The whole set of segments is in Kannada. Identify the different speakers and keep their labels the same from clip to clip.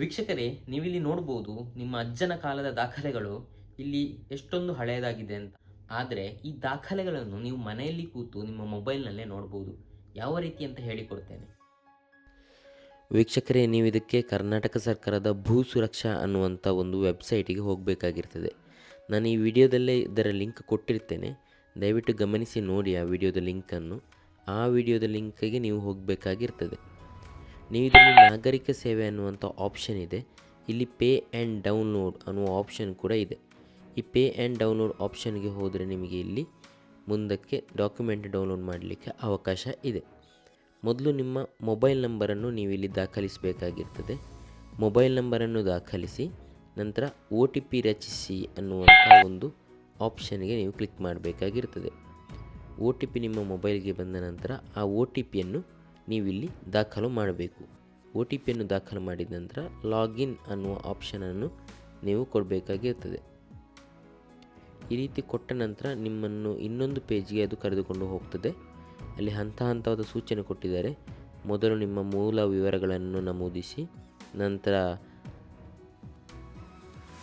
Speaker 1: ವೀಕ್ಷಕರೇ, ನೀವಿಲ್ಲಿ ನೋಡ್ಬೋದು ನಿಮ್ಮ ಅಜ್ಜನ ಕಾಲದ ದಾಖಲೆಗಳು ಇಲ್ಲಿ ಎಷ್ಟೊಂದು ಹಳೆಯದಾಗಿದೆ ಅಂತ. ಆದರೆ ಈ ದಾಖಲೆಗಳನ್ನು ನೀವು ಮನೆಯಲ್ಲಿ ಕೂತು ನಿಮ್ಮ ಮೊಬೈಲ್ನಲ್ಲೇ ನೋಡ್ಬೋದು. ಯಾವ ರೀತಿ ಅಂತ ಹೇಳಿಕೊಡ್ತೇನೆ.
Speaker 2: ವೀಕ್ಷಕರೇ, ನೀವು ಇದಕ್ಕೆ ಕರ್ನಾಟಕ ಸರ್ಕಾರದ ಭೂ ಸುರಕ್ಷಾ ಅನ್ನುವಂಥ ಒಂದು ವೆಬ್ಸೈಟಿಗೆ ಹೋಗಬೇಕಾಗಿರ್ತದೆ. ನಾನು ಈ ವಿಡಿಯೋದಲ್ಲೇ ಇದರ ಲಿಂಕ್ ಕೊಟ್ಟಿರ್ತೇನೆ. ದಯವಿಟ್ಟು ಗಮನಿಸಿ ನೋಡಿ ಆ ವಿಡಿಯೋದ ಲಿಂಕನ್ನು. ಆ ವಿಡಿಯೋದ ಲಿಂಕಿಗೆ ನೀವು ಹೋಗಬೇಕಾಗಿರ್ತದೆ. ನೀವು ಇದರಲ್ಲಿ ನಾಗರಿಕ ಸೇವೆ ಅನ್ನುವಂಥ ಆಪ್ಷನ್ ಇದೆ. ಇಲ್ಲಿ ಪೇ ಆ್ಯಂಡ್ ಡೌನ್ಲೋಡ್ ಅನ್ನುವ ಆಪ್ಷನ್ ಕೂಡ ಇದೆ. ಈ ಪೇ ಆ್ಯಂಡ್ ಡೌನ್ಲೋಡ್ ಆಪ್ಷನ್ಗೆ ಹೋದರೆ ನಿಮಗೆ ಇಲ್ಲಿ ಮುಂದಕ್ಕೆ ಡಾಕ್ಯುಮೆಂಟ್ ಡೌನ್ಲೋಡ್ ಮಾಡಲಿಕ್ಕೆ ಅವಕಾಶ ಇದೆ. ಮೊದಲು ನಿಮ್ಮ ಮೊಬೈಲ್ ನಂಬರನ್ನು ನೀವು ಇಲ್ಲಿ ದಾಖಲಿಸಬೇಕಾಗಿರ್ತದೆ. ಮೊಬೈಲ್ ನಂಬರನ್ನು ದಾಖಲಿಸಿ, ನಂತರ ಒ ಟಿ ಪಿ ರಚಿಸಿ ಅನ್ನುವಂಥ ಒಂದು ಆಪ್ಷನ್ಗೆ ನೀವು ಕ್ಲಿಕ್ ಮಾಡಬೇಕಾಗಿರ್ತದೆ. ಒ ಟಿ ಪಿ ನಿಮ್ಮ ಮೊಬೈಲ್ಗೆ ಬಂದ ನಂತರ ಆ ಒ ಟಿ ಪಿಯನ್ನು ನೀವಿಲ್ಲಿ ದಾಖಲು ಮಾಡಬೇಕು. ಒ ಟಿ ಪಿಯನ್ನು ದಾಖಲು ಮಾಡಿದ ನಂತರ ಲಾಗಿನ್ ಅನ್ನುವ ಆಪ್ಷನನ್ನು ನೀವು ಕೊಡಬೇಕಾಗಿರ್ತದೆ ಈ ರೀತಿ ಕೊಟ್ಟ ನಂತರ ನಿಮ್ಮನ್ನು ಇನ್ನೊಂದು ಪೇಜ್ಗೆ ಅದು ಕರೆದುಕೊಂಡು ಹೋಗ್ತದೆ. ಅಲ್ಲಿ ಹಂತ ಹಂತವಾದ ಸೂಚನೆ ಕೊಟ್ಟಿದ್ದಾರೆ. ಮೊದಲು ನಿಮ್ಮ ಮೂಲ ವಿವರಗಳನ್ನು ನಮೂದಿಸಿ, ನಂತರ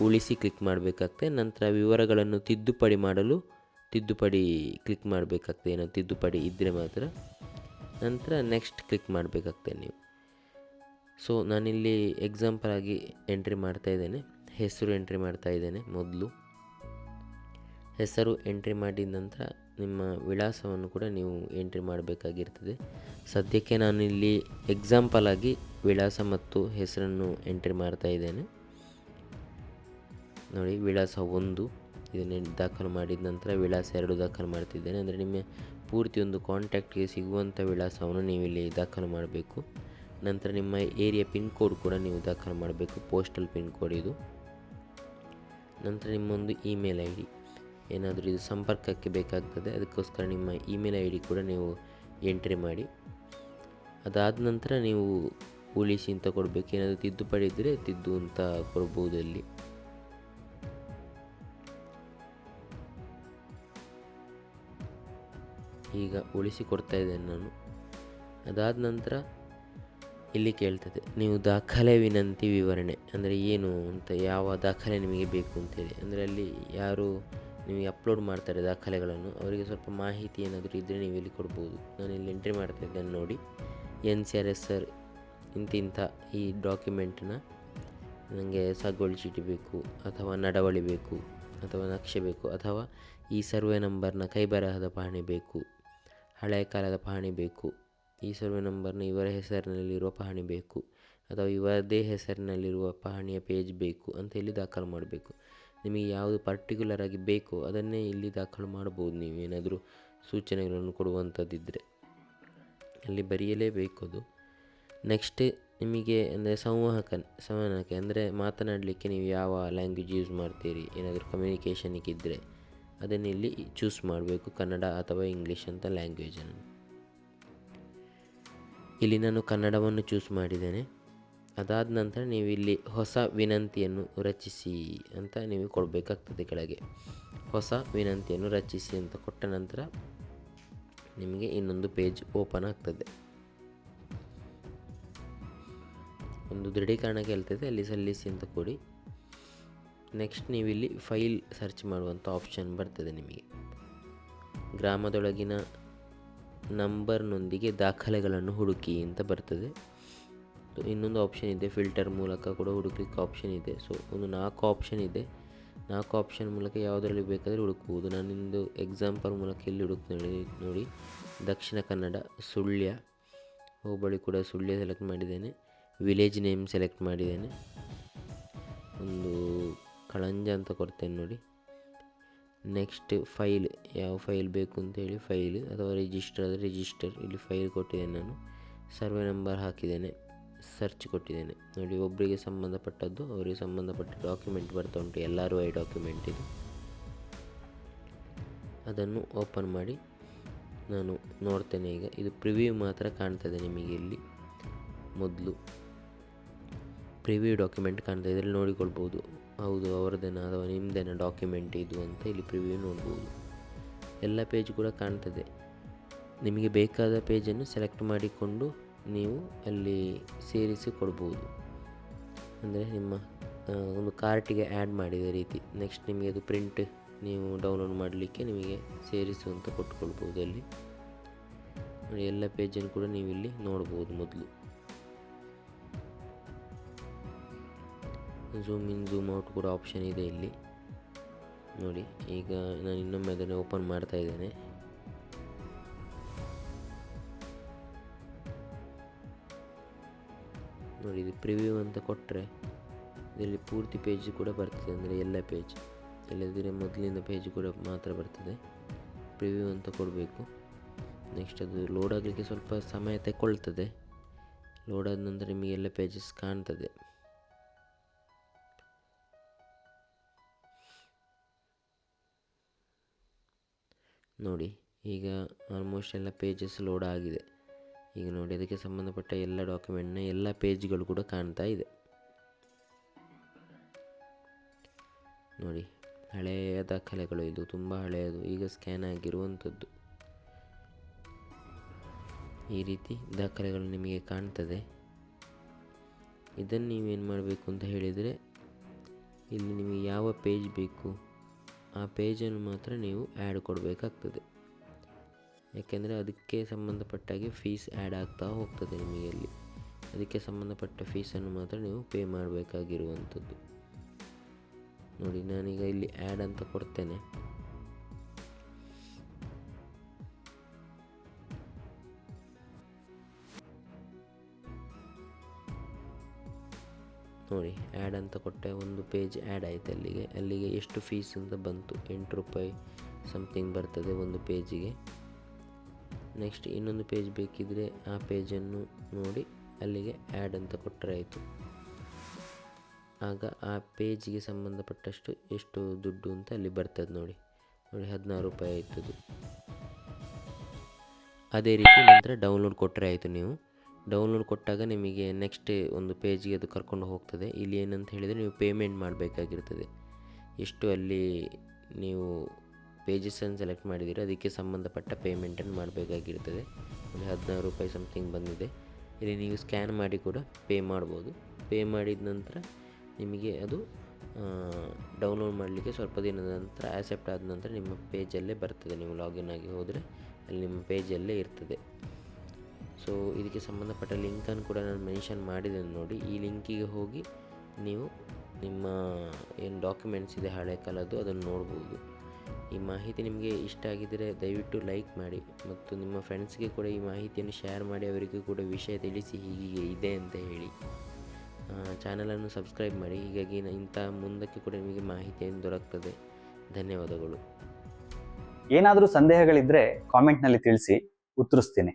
Speaker 2: ಉಳಿಸಿ ಕ್ಲಿಕ್ ಮಾಡಬೇಕಾಗ್ತದೆ. ನಂತರ ವಿವರಗಳನ್ನು ತಿದ್ದುಪಡಿ ಮಾಡಲು ತಿದ್ದುಪಡಿ ಕ್ಲಿಕ್ ಮಾಡಬೇಕಾಗ್ತದೆ. ಏನೋ ತಿದ್ದುಪಡಿ ಇದ್ದರೆ ಮಾತ್ರ ನಂತರ ನೆಕ್ಸ್ಟ್ ಕ್ಲಿಕ್ ಮಾಡಬೇಕಾಗ್ತದೆ ನೀವು. ಸೊ ನಾನಿಲ್ಲಿ ಎಕ್ಸಾಂಪಲ್ ಆಗಿ ಎಂಟ್ರಿ ಮಾಡ್ತಾ ಇದ್ದೇನೆ. ಹೆಸರು ಎಂಟ್ರಿ ಮಾಡ್ತಾ ಇದ್ದೇನೆ ಮೊದಲು. ಹೆಸರು ಎಂಟ್ರಿ ಮಾಡಿದ ನಂತರ ನಿಮ್ಮ ವಿಳಾಸವನ್ನು ಕೂಡ ನೀವು ಎಂಟ್ರಿ ಮಾಡಬೇಕಾಗಿರ್ತದೆ. ಸದ್ಯಕ್ಕೆ ನಾನಿಲ್ಲಿ ಎಕ್ಸಾಂಪಲ್ ಆಗಿ ವಿಳಾಸ ಮತ್ತು ಹೆಸರನ್ನು ಎಂಟ್ರಿ ಮಾಡ್ತಾ ಇದ್ದೇನೆ. ನೋಡಿ, ವಿಳಾಸ ಒಂದು. ಇದನ್ನು ದಾಖಲು ಮಾಡಿದ ನಂತರ ವಿಳಾಸ ಎರಡು ದಾಖಲು ಮಾಡ್ತಿದ್ದೇನೆ. ಅಂದರೆ ನಿಮ್ಮ ಪೂರ್ತಿ ಒಂದು ಕಾಂಟ್ಯಾಕ್ಟ್ಗೆ ಸಿಗುವಂಥ ವಿಳಾಸವನ್ನು ನೀವು ಇಲ್ಲಿ ದಾಖಲು ಮಾಡಬೇಕು. ನಂತರ ನಿಮ್ಮ ಏರಿಯಾ ಪಿನ್ ಕೋಡ್ ಕೂಡ ನೀವು ದಾಖಲು ಮಾಡಬೇಕು ಪೋಸ್ಟಲ್ ಪಿನ್ ಕೋಡ್ ಇದು. ನಂತರ ನಿಮ್ಮೊಂದು ಇಮೇಲ್ ಐ ಡಿ ಏನಾದರೂ ಇದು ಸಂಪರ್ಕಕ್ಕೆ ಬೇಕಾಗ್ತದೆ, ಅದಕ್ಕೋಸ್ಕರ ನಿಮ್ಮ ಇಮೇಲ್ ಐ ಡಿ ಕೂಡ ನೀವು ಎಂಟ್ರಿ ಮಾಡಿ. ಅದಾದ ನಂತರ ನೀವು ಉಳಿಸಿ ಅಂತ ಕೊಡಬೇಕು. ಏನಾದರೂ ತಿದ್ದುಪಡಿ ಇದ್ದರೆ ತಿದ್ದು ಅಂತ ಕೊಡ್ಬೋದು ಅಲ್ಲಿ ಈಗ ಉಳಿಸಿ ಕೊಡ್ತಾ ಇದ್ದೇನೆ ನಾನು. ಅದಾದ ನಂತರ ಇಲ್ಲಿ ಕೇಳ್ತದೆ, ನೀವು ದಾಖಲೆ ವಿನಂತಿ ವಿವರಣೆ, ಅಂದರೆ ಏನು ಅಂತ, ಯಾವ ದಾಖಲೆ ನಿಮಗೆ ಬೇಕು ಅಂತೇಳಿ ಅಂದರೆ ಅಲ್ಲಿ ಯಾರು ನಿಮಗೆ ಅಪ್ಲೋಡ್ ಮಾಡ್ತಾರೆ ದಾಖಲೆಗಳನ್ನು, ಅವರಿಗೆ ಸ್ವಲ್ಪ ಮಾಹಿತಿ ಏನಾದರೂ ಇದ್ದರೆ ನೀವು ಇಲ್ಲಿ ಕೊಡ್ಬೋದು. ನಾನು ಇಲ್ಲಿ ಎಂಟ್ರಿ ಮಾಡ್ತಾ ಇದ್ದೇನೆ ನೋಡಿ. N C R S sir ಇಂತಿಂಥ ಈ ಡಾಕ್ಯುಮೆಂಟನ್ನ ನನಗೆ ಸಾಗುವಳಿ ಚೀಟಿ ಬೇಕು, ಅಥವಾ ನಡವಳಿ ಬೇಕು, ಅಥವಾ ನಕ್ಷೆ ಬೇಕು, ಅಥವಾ ಈ ಸರ್ವೆ ನಂಬರ್ನ ಕೈಬರಹದ ಪಹಣಿ ಬೇಕು ಹಳೆಯ ಕಾಲದ ಪಹಣಿ ಬೇಕು. ಈ ಸರ್ವೆ ನಂಬರ್ನ ಇವರ ಹೆಸರಿನಲ್ಲಿರುವ ಪಹಣಿ ಬೇಕು. ಅಥವಾ ಇವರದೇ ಹೆಸರಿನಲ್ಲಿರುವ ಪಹಣಿಯ ಪೇಜ್ ಬೇಕು ಅಂತ ಇಲ್ಲಿ ದಾಖಲು ಮಾಡಬೇಕು. ನಿಮಗೆ ಯಾವುದು ಪರ್ಟಿಕ್ಯುಲರ್ ಆಗಿ ಬೇಕೋ ಅದನ್ನೇ ಇಲ್ಲಿ ದಾಖಲು ಮಾಡ್ಬೋದು ನೀವು ಏನಾದರೂ ಸೂಚನೆಗಳನ್ನು ಕೊಡುವಂಥದ್ದಿದ್ದರೆ ಅಲ್ಲಿ ಬರೆಯಲೇಬೇಕು ಅದು. ನೆಕ್ಸ್ಟ್ ನಿಮಗೆ ಅಂದರೆ ಸಂವಹಕ ಸಂವಹನಕ್ಕೆ ಅಂದರೆ ಮಾತನಾಡಲಿಕ್ಕೆ ನೀವು ಯಾವ ಲ್ಯಾಂಗ್ವೇಜ್ ಯೂಸ್ ಮಾಡ್ತೀರಿ? ಏನಾದರೂ ಕಮ್ಯುನಿಕೇಷನಿಗೆ ಇದ್ದರೆ ಅದನ್ನು ಇಲ್ಲಿ ಚೂಸ್ ಮಾಡಬೇಕು, ಕನ್ನಡ ಅಥವಾ ಇಂಗ್ಲೀಷ್ ಅಂತ ಲ್ಯಾಂಗ್ವೇಜನ್ನು ಇಲ್ಲಿ ನಾನು ಕನ್ನಡವನ್ನು ಚೂಸ್ ಮಾಡಿದ್ದೇನೆ. ಅದಾದ ನಂತರ ನೀವು ಇಲ್ಲಿ ಹೊಸ ವಿನಂತಿಯನ್ನು ರಚಿಸಿ ಅಂತ ನೀವು ಕೊಡಬೇಕಾಗ್ತದೆ ಕೆಳಗೆ. ಹೊಸ ವಿನಂತಿಯನ್ನು ರಚಿಸಿ ಅಂತ ಕೊಟ್ಟ ನಂತರ ನಿಮಗೆ ಇನ್ನೊಂದು ಪೇಜ್ ಓಪನ್ ಆಗ್ತದೆ. ಒಂದು ದೃಢೀಕರಣ ಕೇಳ್ತದೆ ಅಲ್ಲಿ ಸಲ್ಲಿಸಿ ಅಂತ ಕೊಡಿ. ನೆಕ್ಸ್ಟ್ ನೀವು ಇಲ್ಲಿ ಫೈಲ್ ಸರ್ಚ್ ಮಾಡುವಂಥ ಆಪ್ಷನ್ ಬರ್ತದೆ ನಿಮಗೆ. ಗ್ರಾಮದೊಳಗಿನ ನಂಬರ್ನೊಂದಿಗೆ ದಾಖಲೆಗಳನ್ನು ಹುಡುಕಿ ಅಂತ ಬರ್ತದೆ. ಸೊ ಇನ್ನೊಂದು ಆಪ್ಷನ್ ಇದೆ ಫಿಲ್ಟರ್ ಮೂಲಕ ಕೂಡ ಹುಡುಕ್ಲಿಕ್ಕೆ ಆಪ್ಷನ್ ಇದೆ. ಸೊ ಒಂದು ನಾಲ್ಕು ಆಪ್ಷನ್ ಇದೆ. ನಾಲ್ಕು ಆಪ್ಷನ್ ಮೂಲಕ ಯಾವುದರಲ್ಲಿ ಬೇಕಾದರೆ ಹುಡುಕುವುದು. ನಾನಿಂದು ಎಕ್ಸಾಂಪಲ್ ಮೂಲಕ ಇಲ್ಲಿ ಹುಡುಕ್ ನೋಡಿ ನೋಡಿ. ದಕ್ಷಿಣ ಕನ್ನಡ, ಸುಳ್ಯ. ಹೋಬಳಿ ಕೂಡ ಸುಳ್ಯ ಸೆಲೆಕ್ಟ್ ಮಾಡಿದ್ದೇನೆ. ವಿಲೇಜ್ ನೇಮ್ ಸೆಲೆಕ್ಟ್ ಮಾಡಿದ್ದೇನೆ. ಒಂದು ಕಳಂಜ ಅಂತ ಕೊಡ್ತೇನೆ ನೋಡಿ. ನೆಕ್ಸ್ಟ್ ಫೈಲ್ ಯಾವ ಫೈಲ್ ಬೇಕು ಅಂತೇಳಿ ಫೈಲ್ ಅಥವಾ ರಿಜಿಸ್ಟರ್ ಆದರೆ ರಿಜಿಸ್ಟರ್ ಇಲ್ಲಿ ಫೈಲ್ ಕೊಟ್ಟಿದ್ದೇನೆ ನಾನು. ಸರ್ವೆ ನಂಬರ್ ಹಾಕಿದ್ದೇನೆ. ಸರ್ಚ್ ಕೊಟ್ಟಿದ್ದೇನೆ. ನೋಡಿ ಒಬ್ಬರಿಗೆ ಸಂಬಂಧಪಟ್ಟದ್ದು, ಅವರಿಗೆ ಸಂಬಂಧಪಟ್ಟ ಡಾಕ್ಯುಮೆಂಟ್ ಬರ್ತಾ ಉಂಟು. ಎಲ್ಲರೂ ಐ ಡಾಕ್ಯುಮೆಂಟ್ ಇದು. ಅದನ್ನು ಓಪನ್ ಮಾಡಿ ನಾನು ನೋಡ್ತೇನೆ ಈಗ. ಇದು ಪ್ರಿವ್ಯೂ ಮಾತ್ರ ಕಾಣ್ತದೆ ನಿಮಗೆ ಇಲ್ಲಿ. ಮೊದಲು ಪ್ರಿವ್ಯೂ ಡಾಕ್ಯುಮೆಂಟ್ ಕಾಣ್ತಾ ಇದರಲ್ಲಿ ನೋಡಿಕೊಳ್ಬೋದು. ಹೌದು, ಅವರದೇನ ಅಥವಾ ನಿಮ್ಮದೇನ ಡಾಕ್ಯುಮೆಂಟ್ ಇದು ಅಂತ ಇಲ್ಲಿ ಪ್ರಿವ್ಯೂ ನೋಡ್ಬೋದು. ಎಲ್ಲ ಪೇಜ್ ಕೂಡ ಕಾಣ್ತದೆ. ನಿಮಗೆ ಬೇಕಾದ ಪೇಜನ್ನು ಸೆಲೆಕ್ಟ್ ಮಾಡಿಕೊಂಡು ನೀವು ಅಲ್ಲಿ ಸೇರಿಸಿ ಕೊಡ್ಬೋದು. ಅಂದರೆ ನಿಮ್ಮ ಒಂದು ಕಾರ್ಟಿಗೆ ಆ್ಯಡ್ ಮಾಡಿದ ರೀತಿ. ನೆಕ್ಸ್ಟ್ ನಿಮಗೆ ಅದು ಪ್ರಿಂಟ್ ನೀವು ಡೌನ್ಲೋಡ್ ಮಾಡಲಿಕ್ಕೆ ನಿಮಗೆ ಸೇರಿಸು ಅಂತ ಕೊಟ್ಕೊಳ್ಬೋದು ಅಲ್ಲಿ. ಎಲ್ಲ ಪೇಜನ್ನು ಕೂಡ ನೀವು ಇಲ್ಲಿ ನೋಡ್ಬೋದು ಮೊದಲು. ಝೂಮ್ ಇನ್ ಝೂಮ್ ಔಟ್ ಕೂಡ ಆಪ್ಷನ್ ಇದೆ ಇಲ್ಲಿ. ನೋಡಿ, ಈಗ ನಾನು ಇನ್ನೊಮ್ಮೆ ಅದನ್ನು ಓಪನ್ ಮಾಡ್ತಾ ಇದ್ದೇನೆ. ನೋಡಿ, ಇದು ಪ್ರಿವ್ಯೂ ಅಂತ ಕೊಟ್ಟರೆ ಇದರಲ್ಲಿ ಪೂರ್ತಿ ಪೇಜ್ ಕೂಡ ಬರ್ತದೆ, ಅಂದರೆ ಎಲ್ಲ ಪೇಜ್ ಇಲ್ಲದಿದ್ದರೆ ಮೊದಲಿನ ಪೇಜ್ ಕೂಡ ಮಾತ್ರ ಬರ್ತದೆ. ಪ್ರಿವ್ಯೂ ಅಂತ ಕೊಡಬೇಕು. ನೆಕ್ಸ್ಟ್ ಅದು ಲೋಡ್ ಆಗಲಿಕ್ಕೆ ಸ್ವಲ್ಪ ಸಮಯ ತಗೊಳ್ತದೆ ಲೋಡ್ ಆದ ನಂತರ ನಿಮಗೆ ಎಲ್ಲ ಪೇಜಸ್ ಕಾಣ್ತದೆ. ನೋಡಿ, ಈಗ ಆಲ್ಮೋಸ್ಟ್ ಎಲ್ಲ ಪೇಜಸ್ ಲೋಡ್ ಆಗಿದೆ. ಈಗ ನೋಡಿ, ಅದಕ್ಕೆ ಸಂಬಂಧಪಟ್ಟ ಎಲ್ಲ ಡಾಕ್ಯುಮೆಂಟ್ನ ಎಲ್ಲ ಪೇಜ್ಗಳು ಕೂಡ ಕಾಣ್ತಾ ಇದೆ. ನೋಡಿ, ಹಳೆಯ ದಾಖಲೆಗಳು ಇದು, ತುಂಬ ಹಳೆಯದು, ಈಗ ಸ್ಕ್ಯಾನ್ ಆಗಿರುವಂಥದ್ದು. ಈ ರೀತಿ ದಾಖಲೆಗಳು ನಿಮಗೆ ಕಾಣ್ತದೆ. ಇದನ್ನು ನೀವೇನು ಮಾಡಬೇಕು ಅಂತ ಹೇಳಿದರೆ, ಇಲ್ಲಿ ನಿಮಗೆ ಯಾವ ಪೇಜ್ ಬೇಕು? ಆ ಪೇಜನ್ನು ಮಾತ್ರ ನೀವು ಆ್ಯಡ್ ಕೊಡಬೇಕಾಗ್ತದೆ. ಯಾಕೆಂದರೆ ಅದಕ್ಕೆ ಸಂಬಂಧಪಟ್ಟಾಗೆ ಫೀಸ್ ಆ್ಯಡ್ ಆಗ್ತಾ ಹೋಗ್ತದೆ ನಿಮಗೆ ಅಲ್ಲಿ. ಅದಕ್ಕೆ ಸಂಬಂಧಪಟ್ಟ ಫೀಸನ್ನು ಮಾತ್ರ ನೀವು ಪೇ ಮಾಡಬೇಕಾಗಿರುವಂಥದ್ದು. ನೋಡಿ, ನಾನೀಗ ಇಲ್ಲಿ ಆ್ಯಡ್ ಅಂತ ಕೊಡ್ತೇನೆ. ನೋಡಿ ಆ್ಯಡ್ ಅಂತ ಕೊಟ್ಟೆ, ಒಂದು ಪೇಜ್ ಆ್ಯಡ್ ಆಯಿತು ಅಲ್ಲಿಗೆ. ಅಲ್ಲಿಗೆ ಎಷ್ಟು ಫೀಸ್ ಅಂತ ಬಂತು, ಎಂಟು ರೂಪಾಯಿ ಸಮಥಿಂಗ್ ಬರ್ತದೆ ಒಂದು ಪೇಜಿಗೆ ನೆಕ್ಸ್ಟ್ ಇನ್ನೊಂದು ಪೇಜ್ ಬೇಕಿದ್ದರೆ ಆ ಪೇಜನ್ನು ನೋಡಿ, ಅಲ್ಲಿಗೆ ಆ್ಯಡ್ ಅಂತ ಕೊಟ್ಟರೆ ಆಯಿತು. ಆಗ ಆ ಪೇಜಿಗೆ ಸಂಬಂಧಪಟ್ಟಷ್ಟು ಎಷ್ಟು ದುಡ್ಡು ಅಂತ ಅಲ್ಲಿ ಬರ್ತದೆ ನೋಡಿ. ನೋಡಿ, ಹದಿನಾರು ರೂಪಾಯಿ ಆಯ್ತದು. ಅದೇ ರೀತಿ ನಂತರ ಡೌನ್ಲೋಡ್ ಕೊಟ್ಟರೆ ಆಯಿತು ನೀವು. ಡೌನ್ಲೋಡ್ ಕೊಟ್ಟಾಗ ನಿಮಗೆ ನೆಕ್ಸ್ಟ್ ಒಂದು ಪೇಜ್ಗೆ ಅದು ಕರ್ಕೊಂಡು ಹೋಗ್ತದೆ. ಇಲ್ಲಿ ಏನಂತ ಹೇಳಿದರೆ ನೀವು ಪೇಮೆಂಟ್ ಮಾಡಬೇಕಾಗಿರ್ತದೆ. ಎಷ್ಟು ಅಲ್ಲಿ ನೀವು ಪೇಜಸ್ಸನ್ನು ಸೆಲೆಕ್ಟ್ ಮಾಡಿದ್ದೀರಿ ಅದಕ್ಕೆ ಸಂಬಂಧಪಟ್ಟ ಪೇಮೆಂಟನ್ನು ಮಾಡಬೇಕಾಗಿರ್ತದೆ. ಒಂದು ಹದಿನಾರು ರೂಪಾಯಿ ಸಮಥಿಂಗ್ ಬಂದಿದೆ. ಇಲ್ಲಿ ನೀವು ಸ್ಕ್ಯಾನ್ ಮಾಡಿ ಕೂಡ ಪೇ ಮಾಡ್ಬೋದು. ಪೇ ಮಾಡಿದ ನಂತರ ನಿಮಗೆ ಅದು ಡೌನ್ಲೋಡ್ ಮಾಡಲಿಕ್ಕೆ ಸ್ವಲ್ಪ ದಿನದ ನಂತರ ಆ್ಯಸೆಪ್ಟ್ ಆದ ನಂತರ ನಿಮ್ಮ ಪೇಜಲ್ಲೇ ಬರ್ತದೆ. ನೀವು ಲಾಗಿನ್ ಆಗಿ ಹೋದರೆ ಅಲ್ಲಿ ನಿಮ್ಮ ಪೇಜಲ್ಲೇ ಇರ್ತದೆ. ಸೊ ಇದಕ್ಕೆ ಸಂಬಂಧಪಟ್ಟ ಲಿಂಕನ್ನು ಕೂಡ ನಾನು ಮೆನ್ಷನ್ ಮಾಡಿದ್ದೇನೆ ನೋಡಿ. ಈ ಲಿಂಕಿಗೆ ಹೋಗಿ ನೀವು ನಿಮ್ಮ ಏನು ಡಾಕ್ಯುಮೆಂಟ್ಸ್ ಇದೆ ಹಳೆ ಕಾಲದ್ದು ಅದನ್ನು ನೋಡ್ಬೋದು. ಈ ಮಾಹಿತಿ ನಿಮಗೆ ಇಷ್ಟ ಆಗಿದ್ದರೆ ದಯವಿಟ್ಟು ಲೈಕ್ ಮಾಡಿ ಮತ್ತು ನಿಮ್ಮ ಫ್ರೆಂಡ್ಸ್ಗೆ ಕೂಡ ಈ ಮಾಹಿತಿಯನ್ನು ಶೇರ್ ಮಾಡಿ, ಅವರಿಗೂ ಕೂಡ ವಿಷಯ ತಿಳಿಸಿ ಹೀಗೆ ಇದೆ ಅಂತ ಹೇಳಿ. ಚಾನಲನ್ನು ಸಬ್ಸ್ಕ್ರೈಬ್ ಮಾಡಿ. ಹೀಗಾಗಿ ಇಂಥ ಮುಂದಕ್ಕೆ ಕೂಡ ನಿಮಗೆ ಮಾಹಿತಿಯನ್ನು ದೊರಕ್ತದೆ. ಧನ್ಯವಾದಗಳು.
Speaker 3: ಏನಾದರೂ ಸಂದೇಹಗಳಿದ್ದರೆ ಕಾಮೆಂಟ್ನಲ್ಲಿ ತಿಳಿಸಿ, ಉತ್ತರಿಸ್ತೀನಿ.